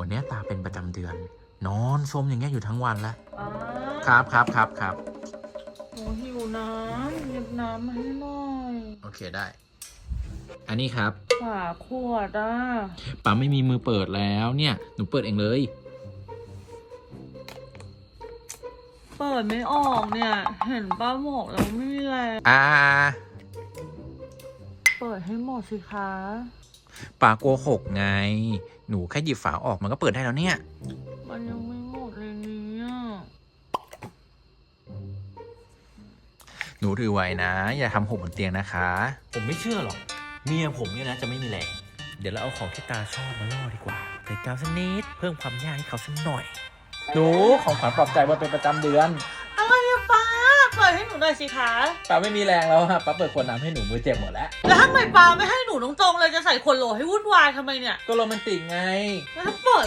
วันเนี้ยตาเป็นประจำเดือน นอนสมอย่างเงี้ยอยู่ทั้งวันแล้วป้าครับครับครับครับหนูหิวน้ำหยิบน้ำมาให้หน่อย โอเคได้ อันนี้ครับฝาขวดอะป๋าไม่มีมือเปิดแล้วเนี่ย หนูเปิดเองเลย เปิดไม่ออกเนี่ย เห็นป้าบอกแล้วไม่มีแรงอ่า เปิดให้หมดสิคะป๋าโกหกไง หนูแค่หยิบฝาออกมันก็เปิดได้แล้วเนี่ย มันยังไม่หมดเลยเนี่ยหนูถือไว้นะ อย่าทำหกบนเตียงนะคะ ผมไม่เชื่อหรอก เมียผมเนี่ยนะจะไม่มีแรง เดี๋ยวเราเอาของที่ตาชอบมาล่อดีกว่าใส่กาวสักนิดเพิ่มความยากให้เขาสักหน่อย หนูของขวัญปลอบใจวันเป็นประจำเดือน อะไรอะป้าเปิดให้หนูหน่อยสิคะป๋าไม่มีแรงแล้วฮะป๋าเปิดขวดน้ำให้หนูมือเจ็บหมดแล้ว แล้วทำไมป้าไม่ให้หนูตรงๆเลยจะใส่ขวดโหลให้วุ่นวายทำไมเนี่ย ก็โรแมนติกไง แล้วถ้าเปิด